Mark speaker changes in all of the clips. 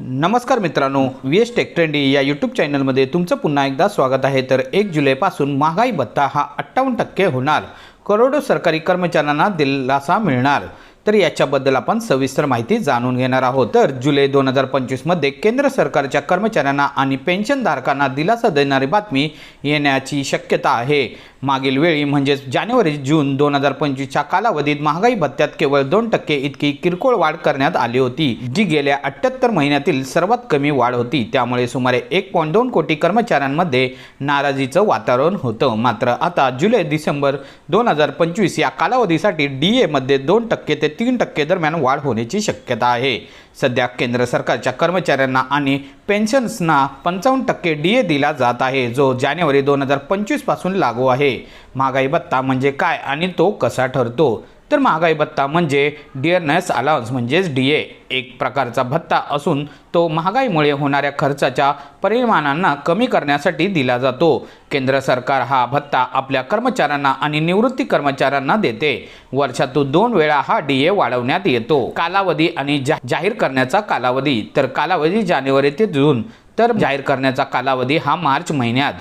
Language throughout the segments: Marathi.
Speaker 1: नमस्कार मित्रांनो व्ही एस टेक ट्रेंडी या यूट्यूब चॅनलमध्ये तुमचं पुन्हा एकदा स्वागत आहे. तर एक जुलैपासून महागाई भत्ता हा अठ्ठावन्न टक्के होणार. करोडो सरकारी कर्मचाऱ्यांना दिलासा मिळणार. तर याच्याबद्दल आपण सविस्तर माहिती जाणून घेणार आहोत. तर जुलै दोन हजार पंचवीसमध्ये केंद्र सरकारच्या कर्मचाऱ्यांना आणि पेन्शनधारकांना दिलासा देणारी बातमी येण्याची शक्यता आहे. मागील वेळी म्हणजेच जानेवारी जून दोन हजार पंचवीसच्या कालावधीत महागाई भत्त्यात केवळ दोन टक्के इतकी किरकोळ वाढ करण्यात आली होती जी गेल्या अठ्ठ्याहत्तर महिन्यातील सर्वात कमी वाढ होती. त्यामुळे सुमारे एक पॉईंट दोन कोटी कर्मचाऱ्यांमध्ये नाराजीचं वातावरण होतं. मात्र आता जुलै डिसेंबर दोन हजार पंचवीस या कालावधीसाठी डी एमध्ये दोन टक्के ते तीन टक्के दरम्यान वाढ होण्याची शक्यता आहे. सध्या केंद्र सरकारच्या कर्मचाऱ्यांना आणि पेन्शन्सना पंचावन्न टक्के डी ए दिला जात आहे जो जानेवारी दोन हजार पंचवीसपासून लागू आहे. महागाई भत्ता म्हणजे काय आणि तो कसा ठरतो? तर महागाई भत्ता म्हणजे डिअरनेस अलाउन्स म्हणजेच डी ए एक प्रकारचा भत्ता असून तो महागाईमुळे होणाऱ्या खर्चाच्या परिमाणांना कमी करण्यासाठी दिला जातो. केंद्र सरकार हा भत्ता आपल्या कर्मचाऱ्यांना आणि निवृत्ती कर्मचाऱ्यांना देते. वर्षातून दोन वेळा हा डी ए वाढवण्यात येतो. कालावधी आणि जा जाहीर करण्याचा कालावधी. तर कालावधी जानेवारी ते जून. तर जाहीर करण्याचा कालावधी हा मार्च महिन्यात.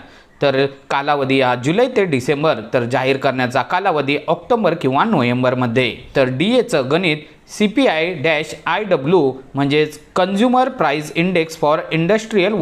Speaker 1: तर कालावधी हा जुलै ते डिसेंबर तर जाहीर करण्याचा कालावधी ऑक्टोबर किंवा नोव्हेंबरमध्ये. तर डी एचं गणित C P I dash I W म्हणजेच consumer price index for industrial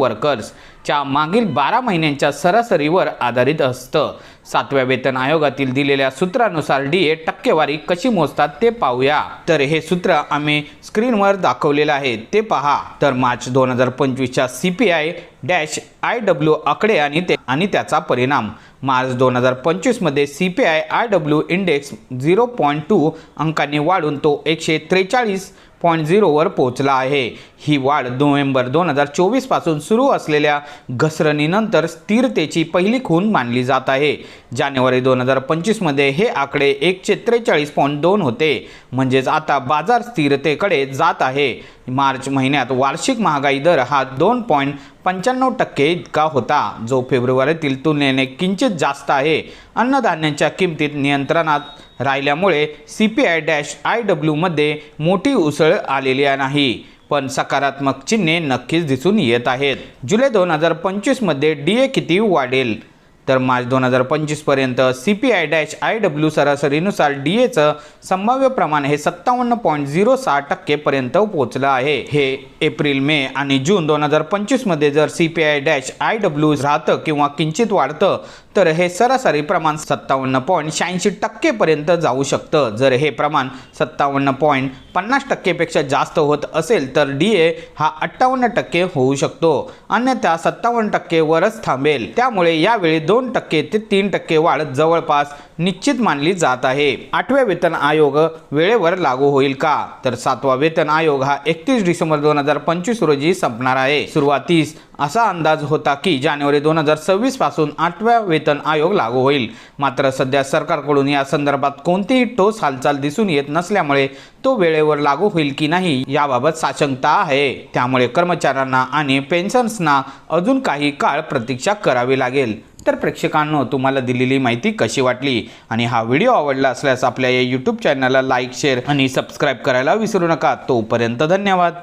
Speaker 1: च्या मागील बारा महिन्यांच्या सरासरीवर आधारित असतं. सातव्या वेतन आयोगातील दिलेल्या सूत्रानुसार डी ए टक्केवारी कशी मोजतात ते पाहूया. तर हे सूत्र आम्ही स्क्रीनवर दाखवलेलं आहे ते पहा. तर मार्च दोन हजार पंचवीसच्या C P I dash I W आकडे आणि ते आणि त्याचा परिणाम. मार्च दोन हजार पंचवीसमध्ये C P I I W index zero point two अंकांनी वाढून तो एकशे त्रेचाळीस पॉईंट झिरोवर पोहोचला आहे. ही वाढ नोव्हेंबर दोन हजार चोवीसपासून सुरू असलेल्या घसरणीनंतर स्थिरतेची पहिली खून मानली जात आहे. जानेवारी दोन हजार पंचवीसमध्ये हे आकडे एकशे त्रेचाळीस पॉईंट दोन होते. म्हणजेच आता बाजार स्थिरतेकडे जात आहे. मार्च महिन्यात वार्षिक महागाई दर हा दोन पॉईंट पंच्याण्णव टक्के इतका होता जो फेब्रुवारीतील तुलनेने किंचित जास्त आहे. अन्नधान्याच्या किमतीत नियंत्रणात राहिल्यामुळे C P I dash I डब्ल्यूमध्ये मोठी उसळ आलेली नाही. पण सकारात्मक चिन्हे नक्कीच दिसून येत आहेत. जुलै दोन हजार पंचवीसमध्ये डी ए किती वाढेल? तर मार्च दोन हजार पंचवीसपर्यंत C P I dash I W सरासरीनुसार D एचं संभाव्य प्रमाण हे सत्तावन्न पॉईंट झिरो सहा टक्केपर्यंत पोहोचलं आहे. हे एप्रिल मे आणि जून दोन हजार पंचवीसमध्ये जर C P I dash I W राहतं किंवा किंचित वाढतं तर हे सरासरी प्रमाण सत्तावन्न पॉईंट शहाऐंशी टक्केपर्यंत जाऊ शकतं. जर हे प्रमाण सत्तावन्न पॉईंट पन्नास टक्केपेक्षा जास्त होत असेल तर डी ए हा अठ्ठावन्न टक्के होऊ शकतो. अन्यथा सत्तावन्न टक्केवरच थांबेल. त्यामुळे यावेळी दोन टक्के ते तीन टक्के वाढ जवळपास निश्चित मानली जात आहे. आठव्या वेतन आयोग वेळेवर लागू होईल का? तर सातवा वेतन आयोग हा एकतीस डिसेंबर दोन हजार पंचवीस रोजी संपणार आहे. सुरुवातीस असा अंदाज होता की जानेवारी दोन हजार सव्वीसपासून आठव्या वेतन आयोग लागू होईल. मात्र सध्या सरकारकडून या संदर्भात कोणतीही ठोस हालचाल दिसून येत नसल्यामुळे तो वेळेवर लागू होईल की नाही याबाबत साशंकता आहे. त्यामुळे कर्मचाऱ्यांना आणि पेन्शन्सना अजून काही काळ प्रतीक्षा करावी लागेल. तर प्रेक्षकांनो तुम्हाला दिलेली माहिती कशी वाटली आणि हा व्हिडिओ आवडला असल्यास आपल्या या यूट्यूब चॅनलला लाईक शेअर आणि सबस्क्राईब करायला विसरू नका. तोपर्यंत धन्यवाद.